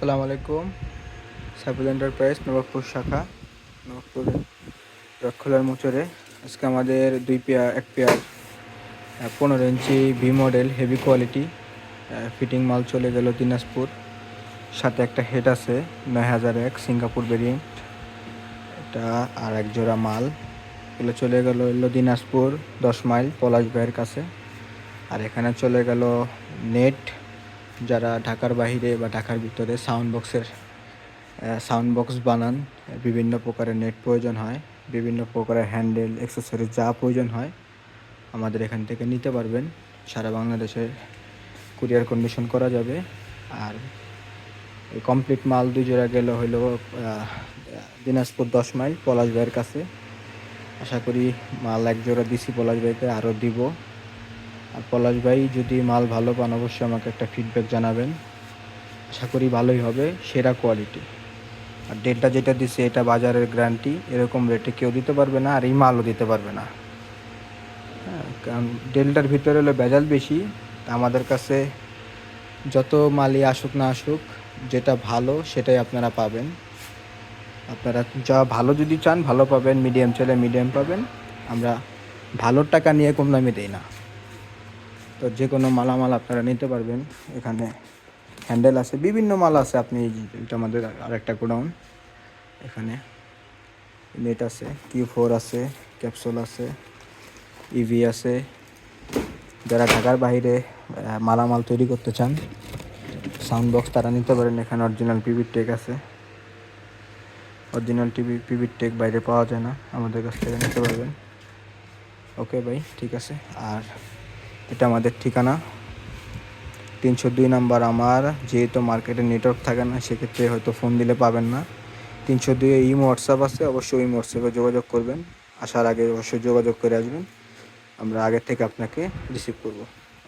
সালাম আলাইকুম। সাইফুল এন্টারপ্রাইজ নবাবপুর শাখা, নবাবপুর রক্ষলার মোচরে। আজকে আমাদের দুই পেয়ার, এক পেয়ার পনেরো ইঞ্চি V model heavy quality fitting মাল চলে গেল দিনাজপুর। সাথে একটা হেড আছে, নয় হাজার এক, সিঙ্গাপুর ভেরিয়েন্ট এটা আর এক জোড়া মাল। এগুলো চলে গেল এলো দিনাজপুর, দশ মাইল, পলাশ ভাইয়ের কাছে। আর এখানে চলে গেল নেট যারা ঢাকার বাইরে বা ঢাকার ভিতরে সাউন্ড বক্সের সাউন্ড বক্স বানান বিভিন্ন প্রকারের নেট প্রয়োজন হয় বিভিন্ন প্রকারের হ্যান্ডেল অ্যাক্সেসরিজ যা প্রয়োজন হয় আমাদের এখান থেকে নিতে পারবেন। সারা বাংলাদেশে কুরিয়ার কন্ডিশন করা যাবে। আর এই কমপ্লিট মাল দুই জোড়া গেল আহ, দিনাজপুর দশ মাইল পলাশ ভাইয়ের কাছে। আশা করি মাল এক জোড়া দিছি পলাশ ভাইকে আরও দিব। আর পলাশ ভাই, যদি মাল ভালো পান, অবশ্যই আমাকে একটা ফিডব্যাক জানাবেন। আশা করি ভালোই হবে, সেরা কোয়ালিটি আর ডেটটা যেটা দিছে, এটা বাজারের গ্যারান্টি এরকম রেটে কেউ দিতে পারবে না, আর এই মালও দিতে পারবে না। হ্যাঁ কারণ ডেলটার ভিতরে হলো ভেজাল বেশি আমাদের কাছে যত মালই আসুক না আসুক, যেটা ভালো, সেটাই আপনারা পাবেন। আপনারা যা ভালো যদি চান, ভালো পাবেন মিডিয়াম চাইলে মিডিয়াম পাবেন। আমরা ভালোর টাকা নিয়ে কম দামে দিই না। তো যে কোনো মালামাল আপনারা নিতে পারবেন। এখানে হ্যান্ডেল আছে, বিভিন্ন মাল আছে। আপনি এটা আমাদের আরেকটা গোডাউন। এখানে নেট আছে, কিউ ফোর আছে, ক্যাপসুল আছে, ইভি আছে। যারা ঢাকার বাইরে মালামাল তৈরি করতে চান সাউন্ড বক্স তারা নিতে পারেন। এখানে অরিজিনাল পিভির টেক আছে। অরিজিনাল টিভি পিভির টেক বাইরে পাওয়া যায় না। আমাদের কাছ থেকে নিতে পারবেন। ওকে ভাই, ঠিক আছে। আর এটা আমাদের ঠিকানা। তিনশো দুই নাম্বার আমার, যেহেতু মার্কেটে নেটওয়ার্ক থাকে না, সেক্ষেত্রে হয়তো ফোন দিলে পাবেন না। তিনশো দুই ইমো, হোয়াটসঅ্যাপ আছে, অবশ্যই ইমো, হোয়াটসঅ্যাপে যোগাযোগ করবেন। আসার আগে অবশ্যই যোগাযোগ করে আসবেন। আমরা আগের থেকে আপনাকে রিসিভ করব।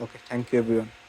Okay thank you everyone